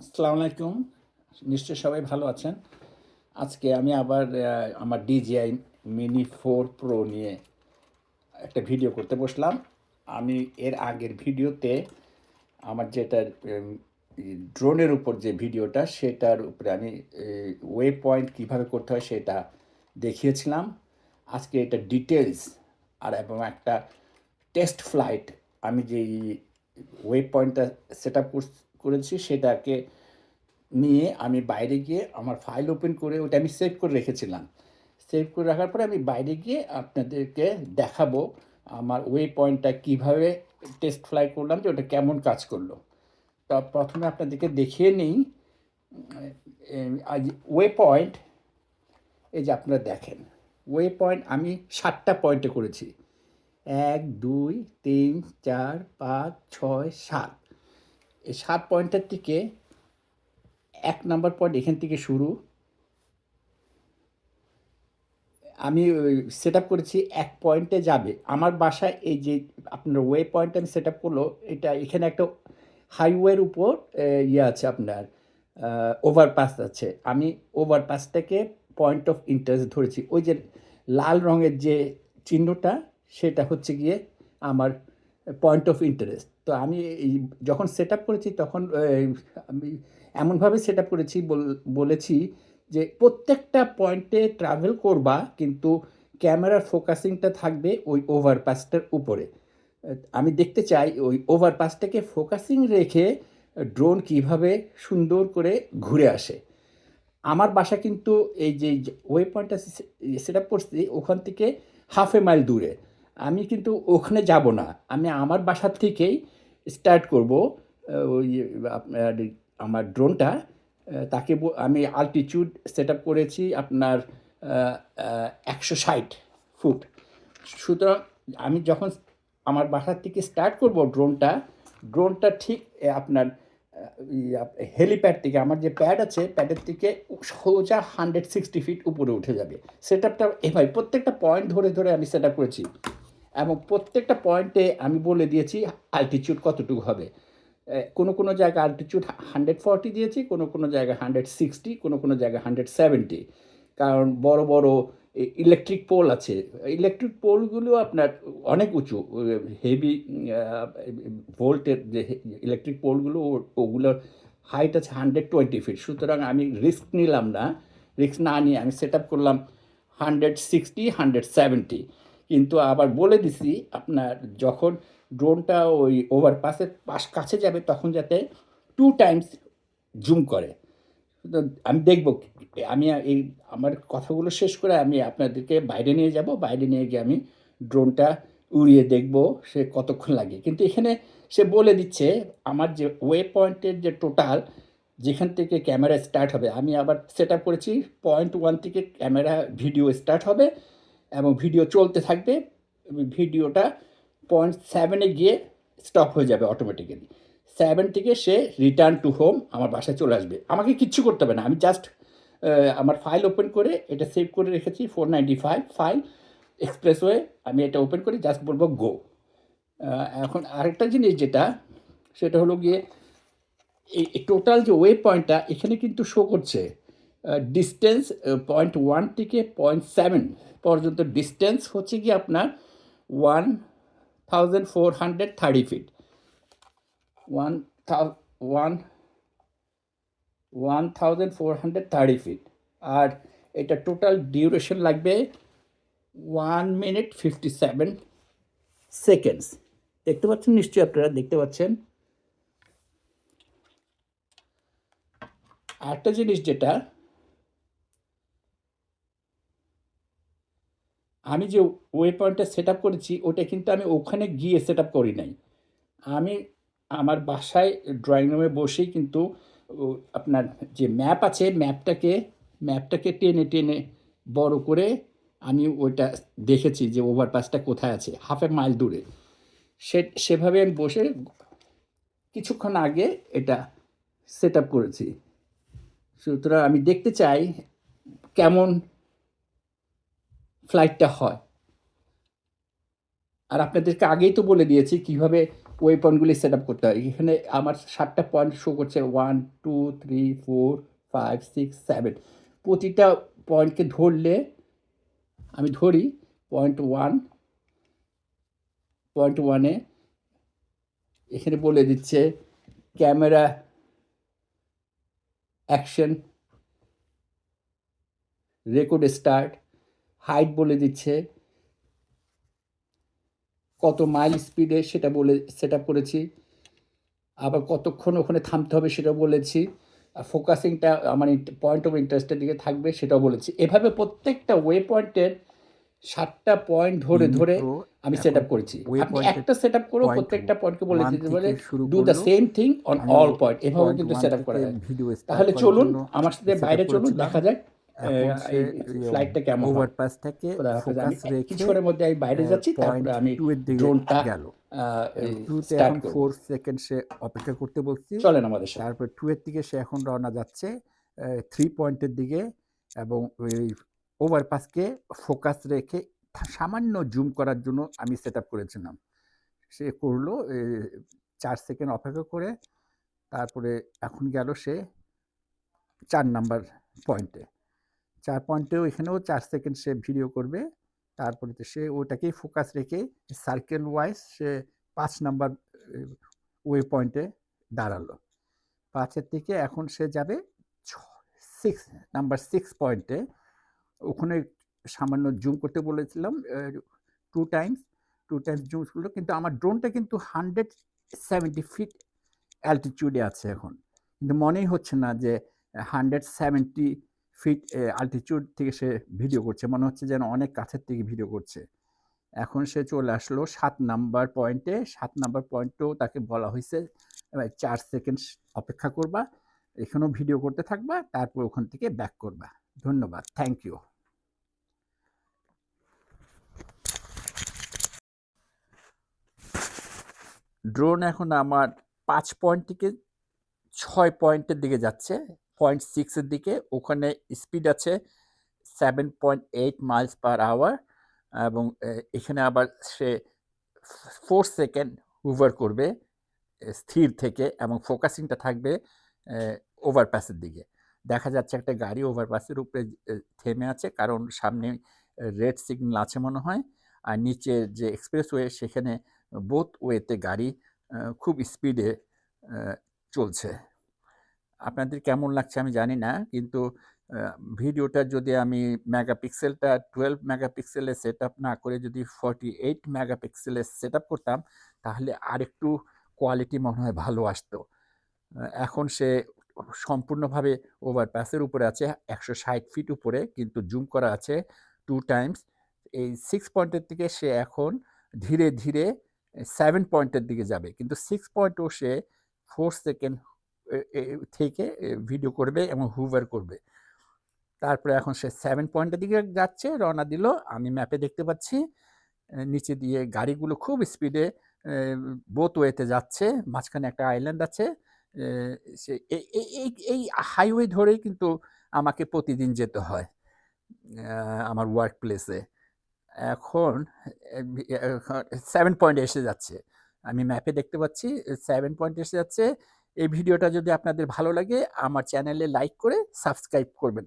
আসসালামু আলাইকুম। নিশ্চয় সবাই ভালো আছেন। আজকে আমি আবার আমার ডিজিআই মিনি ফোর প্রো নিয়ে একটা ভিডিও করতে বসলাম। আমি এর আগের ভিডিওতে আমার যেটা ড্রোনের উপর যে ভিডিওটা সেটার উপরে আমি ওয়ে পয়েন্ট কীভাবে করতে হয় সেটা দেখিয়েছিলাম। আজকে এটা ডিটেলস আর এবং একটা টেস্ট ফ্লাইট আমি যেই ওয়ে পয়েন্টটা সেট আপ করেছি সেটাকে নিয়ে আমি বাইরে গিয়ে আমার ফাইল ওপেন করে ওটা আমি সেভ করে রেখেছিলাম। সেভ করে রাখার পরে আমি বাইরে গিয়ে আপনাদেরকে দেখাবো আমার ওয়ে পয়েন্টটা কীভাবে টেস্ট ফ্লাই করলাম যে ওটা কেমন কাজ করল। তা প্রথমে আপনাদেরকে দেখিয়ে নিই আজ ওয়ে পয়েন্ট এই যে আপনারা দেখেন ওয়ে পয়েন্ট আমি সাতটা পয়েন্টে করেছি। এক, দুই, তিন, চার, পাঁচ, ছয়, সাত। এই সাত পয়েন্টের থেকে এক নাম্বার পয়েন্ট এখান থেকে শুরু। আমি সেট আপ করেছি, এক পয়েন্টে যাবে। আমার বাসায় এই যে আপনার ওয়ে পয়েন্ট আমি সেট আপ করল, এটা এখানে একটা হাইওয়ের উপর ইয়ে আছে আপনার ওভারপাস আছে। আমি ওভারপাসটাকে পয়েন্ট অফ ইন্টারেস্ট ধরেছি। ওই যে লাল রঙের যে চিহ্নটা, সেটা হচ্ছে গিয়ে আমার পয়েন্ট অফ ইন্টারেস্ট তো আমি যখন সেট আপ করেছি তখন আমি এমনভাবে সেট আপ করেছি বল- বলেছি যে প্রত্যেকটা পয়েন্টে ট্রাভেল করবা, কিন্তু ক্যামেরার ফোকাসিংটা থাকবে ওই ওভারপাসটার উপরে। আমি দেখতে চাই ওই ওভারপাসটাকে ফোকাসিং রেখে ড্রোন কীভাবে সুন্দর করে ঘুরে আসে। আমার বাসা কিন্তু এই যে ওয়ে পয়েন্টটা সেট আপ করছি ওখান থেকে হাফ এ মাইল দূরে। আমি কিন্তু ওখানে যাব না। আমি আমার বাসার থেকেই স্টার্ট করব। ওই আপনার আমার ড্রোনটা তাকে আমি আলটিটিউড সেট আপ করেছি আপনার একশো ষাট ফুট। সুতরাং আমি যখন আমার বাসার থেকে স্টার্ট করব ড্রোনটা ড্রোনটা ঠিক আপনার হেলিপ্যাড থেকে, আমার যে প্যাড আছে প্যাডের থেকে সোজা হান্ড্রেড সিক্সটি ফিট উপরে উঠে যাবে। সেট আপটা এভাবে প্রত্যেকটা পয়েন্ট ধরে ধরে আমি সেট আপ করেছি। এবং প্রত্যেকটা পয়েন্টে আমি বলে দিয়েছি আলটিচিউড কতটুকু হবে। কোনো কোনো জায়গায় আলটিচিউড হান্ড্রেড ফর্টি দিয়েছি, কোনো কোনো জায়গায় হান্ড্রেড সিক্সটি কোনো কোনো জায়গায় হান্ড্রেড সেভেন্টি কারণ বড় বড় ইলেকট্রিক পোল আছে। ইলেকট্রিক পোলগুলো আপনার অনেক উঁচু হেভি ভোল্টের যে ইলেকট্রিক পোলগুলো ওগুলোর হাইট আছে হান্ড্রেড টোয়েন্টি ফিট সুতরাং আমি রিস্ক নিলাম না। রিস্ক না নিয়ে আমি সেট আপ করলাম হান্ড্রেড সিক্সটি হান্ড্রেড সেভেন্টি কিন্তু আবার বলে দিছি, আপনার যখন ড্রোনটা ওই ওভারপাসের পাশ কাছে যাবে, তখন যাতে টু টাইমস জুম করে। আমি দেখব, আমি এই আমার কথাগুলো শেষ করে আমি আপনাদেরকে বাইরে নিয়ে যাব, বাইরে নিয়ে গিয়ে আমি ড্রোনটা উড়িয়ে দেখব সে কতক্ষণ লাগে। কিন্তু এখানে সে বলে দিচ্ছে, আমার যে ওয়ে পয়েন্টের যে টোটাল যেখান থেকে ক্যামেরা স্টার্ট হবে, আমি আবার সেট করেছি পয়েন্ট ওয়ান থেকে ক্যামেরা ভিডিও স্টার্ট হবে এবং ভিডিও চলতে থাকবে, ভিডিওটা পয়েন্ট সেভেনে গিয়ে স্টপ হয়ে যাবে অটোমেটিক্যালি সেভেন থেকে সে রিটার্ন টু হোম আমার বাসায় চলে আসবে। আমাকে কিচ্ছু করতে হবে না। আমি জাস্ট আমার ফাইল ওপেন করে এটা সেভ করে রেখেছি four ninety five file expressway আমি এটা ওপেন করে জাস্ট বলব গো এখন আরেকটা জিনিস যেটা, সেটা হলো গিয়ে এই টোটাল যে ওয়ে পয়েন্টটা এখানে কিন্তু শো করছে। ডিস্টেন্স পয়েন্ট ওয়ান থেকে পয়েন্ট সেভেন পর্যন্ত ডিস্টেন্স হচ্ছে কি আপনার one thousand four hundred thirty feet one thou one one thousand four hundred thirty feet আর এটা টোটাল ডিউরেশন লাগবে one minute fifty seven seconds দেখতে পাচ্ছেন? নিশ্চয়ই আপনারা দেখতে পাচ্ছেন। আরেকটা জিনিস যেটা আমি যে ওয়ে পয়েন্টটা সেট আপ করেছি, ওটা কিন্তু আমি ওখানে গিয়ে সেট আপ করি নাই। আমি আমার বাসায় ড্রয়িং রুমে বসেই কিন্তু আপনার যে ম্যাপ আছে ম্যাপটাকে ম্যাপটাকে টেনে টেনে বড় করে আমি ওইটা দেখেছি যে ওভারপাসটা কোথায় আছে হাফ এ মাইল দূরে। সে, সেভাবে আমি বসে কিছুক্ষণ আগে এটা সেট আপ করেছি। সুতরাং আমি দেখতে চাই কেমন ফ্লাইটটা হয়। আর আপনাদেরকে আগেই তো বলে দিয়েছি কীভাবে ওয়ে পয়েন্টগুলি সেট আপ করতে হয়। এখানে আমার সাতটা পয়েন্ট শো করছে। One two three four five six seven প্রতিটা পয়েন্টকে ধরলে, আমি ধরি পয়েন্ট ওয়ান পয়েন্ট ওয়ানে এখানে বলে দিচ্ছে camera action record start height বলে দিচ্ছে। কত মাইল স্পিডে সেটা বলে সেট আপ করেছি। আবার কতক্ষণ ওখানে থামতে হবে সেটা বলেছি। আর ফোকাসিংটা আমার পয়েন্ট অফ ইন্টারেস্টের দিকে থাকবে সেটাও বলেছি। এভাবে প্রত্যেকটা ওয়ে পয়েন্টের সাতটা পয়েন্ট ধরে ধরে আমি সেট আপ করেছি। আপনি একটা সেট আপ করো প্রত্যেকটা পয়েন্টকে বলে দিতে do the same thing on all point এভাবে কিন্তু সেট আপ করা যায়। তাহলে চলুন আমার সাথে বাইরে চলুন দেখা যাক এই ফ্লাইটটা কেমন ওভারপাসটাকে ফোকাস রেখে কিছুক্ষণের মধ্যে আমি বাইরে যাচ্ছি তারপরে আমি ড্রোনটা গেল। টুতে এখন ফোর সেকেন্ড সে অপেক্ষা করতে বলছি। চলেন আমাদের তারপর টু এর দিকে সে এখন রওনা যাচ্ছে থ্রি পয়েন্টের দিকে এবং ওই ওভারপাসকে ফোকাস রেখে সামান্য জুম করার জন্য আমি সেট আপ করেছিলাম। সে করল চার সেকেন্ড অপেক্ষা করে তারপরে এখন গেল সে চার নাম্বার পয়েন্টে চার পয়েন্টেও এখানেও চার সেকেন্ড সে ভিডিও করবে। তারপরে সে ওটাকেই ফোকাস রেখে সার্কেল ওয়াইজ সে পাঁচ নাম্বার ওয়ে পয়েন্টে দাঁড়াল। পাঁচের থেকে এখন সে যাবে সিক্স নাম্বার সিক্স পয়েন্টে ওখানে সামান্য জুম করতে বলেছিলাম two times two times zoom করল, কিন্তু আমার ড্রোনটা কিন্তু হান্ড্রেড সেভেন্টি ফিট অ্যালটিটিউডে আছে এখন। কিন্তু মনেই হচ্ছে না যে হান্ড্রেড সেভেন্টি ফিট অ্যালটিটিউড থেকে সে ভিডিও করছে। মনে হচ্ছে যেন অনেক কাছের থেকে ভিডিও করছে। এখন সে চলে আসলো সাত নাম্বার পয়েন্টে সাত নাম্বার পয়েন্টেও তাকে বলা হয়েছে চার সেকেন্ড অপেক্ষা করবা, এখানেও ভিডিও করতে থাকবা, তারপর ওখান থেকে ব্যাক করবা। ধন্যবাদ থ্যাংক ইউ ড্রোন এখন আমার পাঁচ পয়েন্ট থেকে ছয় পয়েন্টের দিকে যাচ্ছে। পয়েন্ট সিক্সের দিকে, ওখানে স্পিড আছে seven point eight miles per hour এবং এখানে আবার সে ফোর সেকেন্ড হুভার করবে স্থির থেকে এবং ফোকাসিংটা থাকবে ওভারপাসের দিকে। দেখা যাচ্ছে একটা গাড়ি ওভারপাসের উপরে থেমে আছে, কারণ সামনে রেড সিগন্যাল আছে মনে হয়, আর নিচে যে এক্সপ্রেসওয়ে সেখানে বোথ ওয়েতে গাড়ি খুব স্পিডে চলছে। আপনাদের কেমন লাগছে আমি জানি না, কিন্তু ভিডিওটা যদি আমি মেগাপিক্সেলটা টুয়েলভ মেগাপিক্সেলে সেট আপ না করে যদি ফর্টি এইট মেগাপিক্সেলে সেট আপ করতাম, তাহলে আরেকটু কোয়ালিটি মনে হয় ভালো আসতো। এখন সে সম্পূর্ণভাবে ওভারপাসের উপরে আছে, একশো ষাট ফিট উপরে, কিন্তু জুম করা আছে টু টাইমস এই সিক্স পয়েন্টের থেকে সে এখন ধীরে ধীরে সেভেন পয়েন্টের দিকে যাবে, কিন্তু সিক্স পয়েন্টও সে ফোর সেকেন্ড থেকে ভিডিও করবে এবং হুভার করবে। তারপরে এখন সে সেভেন পয়েন্টের দিকে যাচ্ছে, রওনা দিল। আমি ম্যাপে দেখতে পাচ্ছি নিচে দিয়ে গাড়িগুলো খুব স্পিডে বোথ ওয়েতে যাচ্ছে। মাঝখানে একটা আইল্যান্ড আছে সে এই- হাইওয়ে ধরেই কিন্তু আমাকে প্রতিদিন যেতে হয় আমার ওয়ার্ক প্লেসে এখন সেভেন পয়েন্ট এসে যাচ্ছে। আমি ম্যাপে দেখতে পাচ্ছি সেভেন পয়েন্ট এসে যাচ্ছে। এই ভিডিওটা যদি আপনাদের ভালো লাগে আমার চ্যানেলে লাইক করে সাবস্ক্রাইব করবেন।